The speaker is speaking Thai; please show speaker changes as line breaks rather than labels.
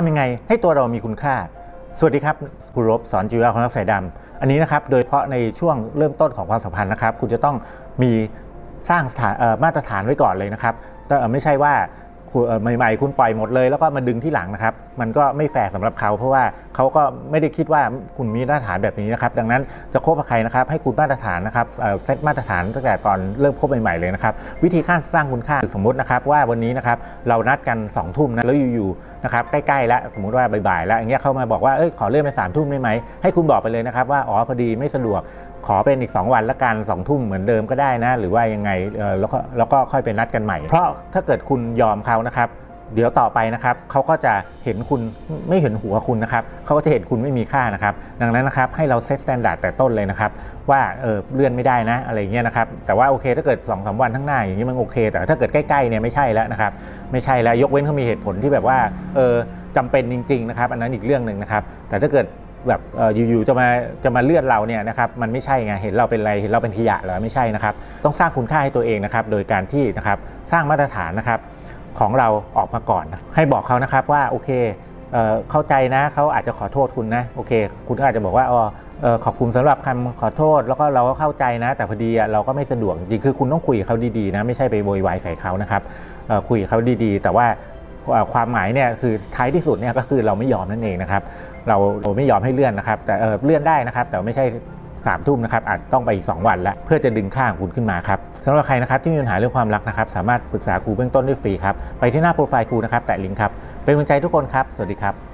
ทำยังไงให้ตัวเรามีคุณค่า สวัสดีครับครูรบสอนจิวาของนักสายดำอันนี้นะครับโดยเฉพาะในช่วงเริ่มต้นของความสัมพันธ์นะครับ คุณจะต้องมีสร้างสถานมาตรฐานไว้ก่อนเลยนะครับแต่ไม่ใช่ว่าใหม่ๆ คุณปล่อยหมดเลย แล้วก็มาดึงที่หลังนะครับ มันก็ไม่แฟร์สำหรับเขา เพราะว่าเขาก็ไม่ได้คิดว่าคุณมีมาตรฐานแบบนี้นะครับ ดังนั้นจะคบกับใครนะครับ ให้คุณมาตรฐานนะครับเซตมาตรฐานตั้งแต่ตอนเริ่มคบใหม่ๆเลยนะครับ วิธีการสร้างคุณค่าสมมตินะครับว่าวันนี้นะครับเรานัดกัน2องทุ่มนะแล้วอยู่ๆนะครับใกล้ๆแล้วสมมติว่าบ่ายๆแล้วอย่างเงี้ยเข้ามาบอกว่าเอ้ยขอเลื่อนไปสามทุ่มได้ไหมให้คุณบอกไปเลยนะครับว่าอ๋อพอดีไม่สะดวกขอเป็นอีก 2 วันละกันสองทุ่มเหมือนเดิมก็ได้นะ หรือว่ายังไงเออแล้วก็แล้วก็ค่อยไปนัดกันใหม่ เพราะถ้าเกิดคุณยอมเขานะครับ เดี๋ยวต่อไปนะครับเขาก็จะเห็นคุณไม่เห็นหัวคุณนะครับเขาก็จะเห็นคุณไม่มีค่านะครับ ดังนั้นนะครับให้เราเซตสแตนดาร์ดแต่ต้นเลยนะครับ ว่าเออเลื่อนไม่ได้นะอะไรเงี้ยนะครับ แต่ว่าโอเคถ้าเกิด2อสวันข้างหน้าอย่างนี้มันโอเค แต่ถ้าเกิดใกล้ๆเนี่ยไม่ใช่แล้วนะครับ ไม่ใช่แล้วยกเว้นเขามีเหตุผลที่แบบว่าเออจำเป็นจริงๆนะครับอันนั้นอีกเรื่องหนึ่งนะครับ แต่ถ้าเกิดแบบเอออยู่ๆจะมาจะมาเลือดเราเนี่ยนะครับมันไม่ใช่ไงเห็นเราเป็นอะไรเห็นเราเป็นขยะเหรอไม่ใช่นะครับ ต้องสร้างคุณค่าให้ตัวเองนะครับ โดยการที่นะครับสร้างมาตรฐานนะครับ ของเราออกมาก่อน ให้บอกเขานะครับว่าโอเคเออเข้าใจนะเขาอาจจะขอโทษคุณนะโอเค คุณก็อาจจะบอกว่าอ๋อเอ่อขอบคุณสำหรับคำขอโทษ แล้วก็เราก็เข้าใจนะ แต่พอดีอะเราก็ไม่สะดวกจริงคือคุณต้องคุยกับเขาดีๆนะไม่ใช่ไปโวยวายใส่เขานะครับออคุยกับเขาดีๆ แต่ว่าความหมายเนี่ยคือท้ายที่สุดเนี่ยก็คือเราไม่ยอมนั่นเองนะครับเราไม่ยอมให้เลื่อนนะครับแต่เเลื่อนได้นะครับ แต่ไม่ใช่ สามทุ่มนะครับอาจต้องไปอีก 2 วันละเพื่อจะดึงค่าของคุณขึ้นมาครับสำหรับใครนะครับที่มีปัญหาเรื่องความรักนะครับสามารถปรึกษาครูเบื้องต้นได้ฟรีครับไปที่หน้าโปรไฟล์ครูนะครับแตะลิงก์ครับเป็นกำลังใจทุกคนครับ สวัสดีครับ